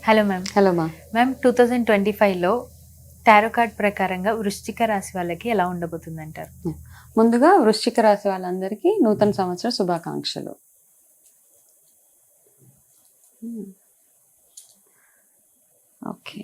Hello ma'am hello మా ma'am two thousand twenty ఫైవ్లో tarot card ప్రకారంగా వృశ్చిక రాశి వాళ్ళకి ఎలా ఉండబోతుంది అంటారు ముందుగా వృశ్చిక రాశి వాళ్ళందరికీ నూతన సంవత్సర శుభాకాంక్షలు. Okay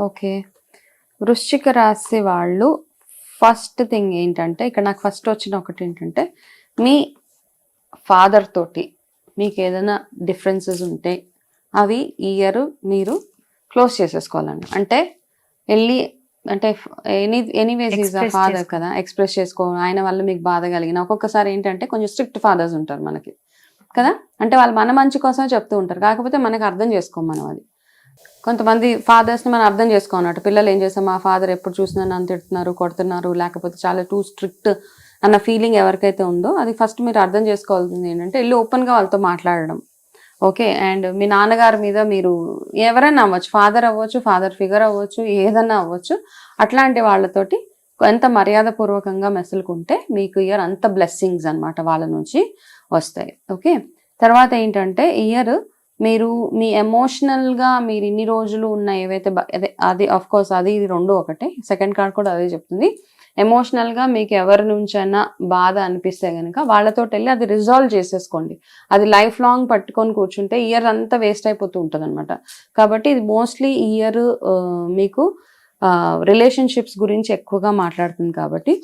okay. వృశ్చిక రాశి వాళ్ళు ఫస్ట్ థింగ్ ఏంటంటే ఇక్కడ నాకు ఫస్ట్ వచ్చిన ఒకటి ఏంటంటే మీ ఫాదర్ తోటి మీకు ఏదైనా డిఫరెన్సెస్ ఉంటే అవి ఈ ఇయర్ మీరు క్లోజ్ చేసేసుకోవాలండి. అంటే వెళ్ళి అంటే any anyways is Express father. కదా ఎక్స్ప్రెస్ చేసుకో ఆయన వల్ల మీకు బాధ కలిగిన ఒక్కొక్కసారి ఏంటంటే కొంచెం స్ట్రిక్ట్ ఫాదర్స్ ఉంటారు మనకి కదా? అంటే వాళ్ళు మన మంచి కోసమే చెప్తూ ఉంటారు కాకపోతే మనకు అర్థం చేసుకోం మనం అది. కొంతమంది ఫాదర్స్ని ని మనం అర్థం చేసుకోనట్టు పిల్లలు ఏం చేస్తాం మా ఫాదర్ ఎప్పుడు చూసినా నన్ను తిడుతున్నారు కొడుతున్నారు లేకపోతే చాలా టూ స్ట్రిక్ట్ అన్న ఫీలింగ్ ఎవరికైతే ఉందో అది ఫస్ట్ మీరు అర్థం చేసుకోవాల్సింది ఏంటంటే వెళ్ళి ఓపెన్గా వాళ్ళతో మాట్లాడడం. ఓకే అండ్ మీ నాన్నగారి మీద మీరు ఎవరైనా అవ్వచ్చు ఫాదర్ అవ్వచ్చు ఫాదర్ ఫిగర్ అవ్వచ్చు ఏదైనా అవ్వచ్చు అట్లాంటి వాళ్ళతోటి ఎంత మర్యాదపూర్వకంగా మెసులుకుంటే మీకు ఇయర్ అంత బ్లెస్సింగ్స్ అన్నమాట వాళ్ళ నుంచి వస్తాయి. ఓకే తర్వాత ఏంటంటే ఇయర్ మీరు మీ ఎమోషనల్గా మీరు ఇన్ని రోజులు ఉన్న ఏవైతే అదే అది అఫ్ కోర్స్ అది ఇది రెండు ఒకటే. సెకండ్ కార్డ్ కూడా అదే చెప్తుంది. ఎమోషనల్గా మీకు ఎవరి నుంచైనా బాధ అనిపిస్తే కనుక వాళ్ళతో వెళ్ళి అది రిజాల్వ్ చేసేసుకోండి. అది లైఫ్ లాంగ్ పట్టుకొని కూర్చుంటే ఇయర్ అంతా వేస్ట్ అయిపోతూ ఉంటుంది అనమాట కాబట్టి ఇది మోస్ట్లీ ఇయర్ మీకు రిలేషన్షిప్స్ గురించి ఎక్కువగా మాట్లాడుతుంది కాబట్టి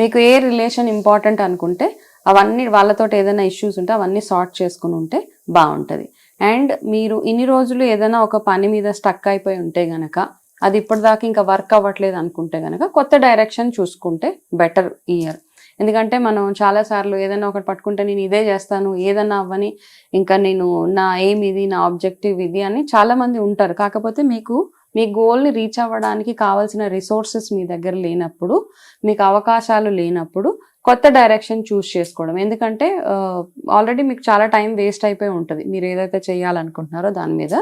మీకు ఏ రిలేషన్ ఇంపార్టెంట్ అనుకుంటే అవన్నీ వాళ్ళతో ఏదైనా ఇష్యూస్ ఉంటే అవన్నీ సార్ట్ చేసుకుని ఉంటే బాగుంటుంది. అండ్ మీరు ఇన్ని రోజులు ఏదైనా ఒక పని మీద స్టక్ అయిపోయి ఉంటే గనక అది ఇప్పటిదాకా ఇంకా వర్క్ అవ్వట్లేదు అనుకుంటే గనక కొత్త డైరెక్షన్ చూసుకుంటే బెటర్ ఇయర్ ఎందుకంటే మనం చాలాసార్లు ఏదైనా ఒకటి పట్టుకుంటే నేను ఇదే చేస్తాను ఏదన్నా అవ్వని ఇంకా నేను నా ఎయిమ్ ఇది నా ఆబ్జెక్టివ్ ఇది అని చాలామంది ఉంటారు. కాకపోతే మీకు మీ గోల్ని రీచ్ అవ్వడానికి కావాల్సిన రిసోర్సెస్ మీ దగ్గర లేనప్పుడు మీకు అవకాశాలు లేనప్పుడు కొత్త డైరెక్షన్ చూస్ చేసుకోవడం. ఎందుకంటే ఆల్రెడీ మీకు చాలా టైం వేస్ట్ అయిపోయి ఉంటుంది. మీరు ఏదైతే చేయాలనుకుంటున్నారో దాని మీద.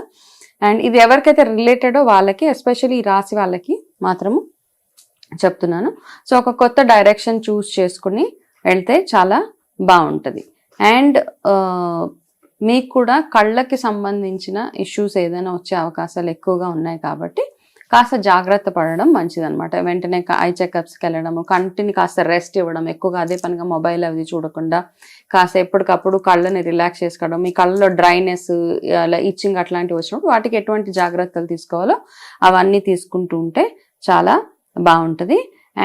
అండ్ ఇది ఎవరికైతే రిలేటెడో వాళ్ళకి ఎస్పెషల్లీ ఈ రాశి వాళ్ళకి మాత్రము చెప్తున్నాను. సో ఒక కొత్త డైరెక్షన్ చూస్ చేసుకుని వెళ్తే చాలా బాగుంటుంది. అండ్ మీకు కూడా కళ్ళకి సంబంధించిన ఇష్యూస్ ఏదైనా వచ్చే అవకాశాలు ఎక్కువగా ఉన్నాయి కాబట్టి కాస్త జాగ్రత్త పడడం మంచిదనమాట వెంటనే ఐ చెకప్స్కి వెళ్ళడము కంటిని కాస్త రెస్ట్ ఇవ్వడం ఎక్కువగా అదే పనిగా మొబైల్ అవి చూడకుండా కాస్త ఎప్పటికప్పుడు కళ్ళని రిలాక్స్ చేసుకోవడం మీ కళ్ళలో డ్రైనెస్ అలా ఇచ్చింగ్ అట్లాంటివి వచ్చినప్పుడు వాటికి ఎటువంటి జాగ్రత్తలు తీసుకోవాలో అవన్నీ తీసుకుంటూ ఉంటే చాలా బాగుంటుంది.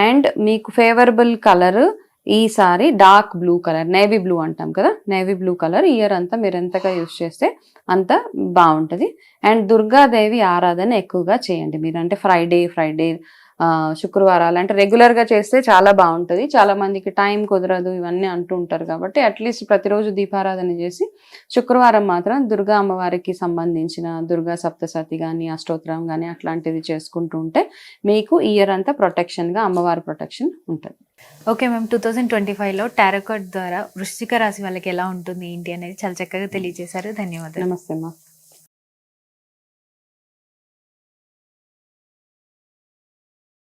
అండ్ మీకు ఫేవరబుల్ కలర్ ఈసారి dark blue colour navy blue అంటాం కదా? Navy blue colour. ఇయర్ అంతా మీరు ఎంతగా యూస్ చేస్తే అంత బాగుంటుంది. అండ్ దుర్గాదేవి ఆరాధన ఎక్కువగా చేయండి మీరు. అంటే ఫ్రైడే ఫ్రైడే శుక్రవారాలు అంటే రెగ్యులర్గా చేస్తే చాలా బాగుంటుంది. చాలా మందికి టైం కుదరదు ఇవన్నీ అంటూ ఉంటారు కాబట్టి అట్లీస్ట్ ప్రతిరోజు దీపారాధన చేసి శుక్రవారం మాత్రం దుర్గా అమ్మవారికి సంబంధించిన దుర్గా సప్తసతి కానీ అష్టోత్తరం కానీ అట్లాంటిది చేసుకుంటూ ఉంటే మీకు ఇయర్ అంతా ప్రొటెక్షన్గా అమ్మవారి ప్రొటెక్షన్ ఉంటుంది. Okay ma'am two thousand twenty ఫైవ్లో టారో కార్డ్ ద్వారా వృశ్చిక రాశి వాళ్ళకి ఎలా ఉంటుంది ఏంటి అనేది చాలా చక్కగా తెలియజేశారు. ధన్యవాదాలు. నమస్తే అమ్మా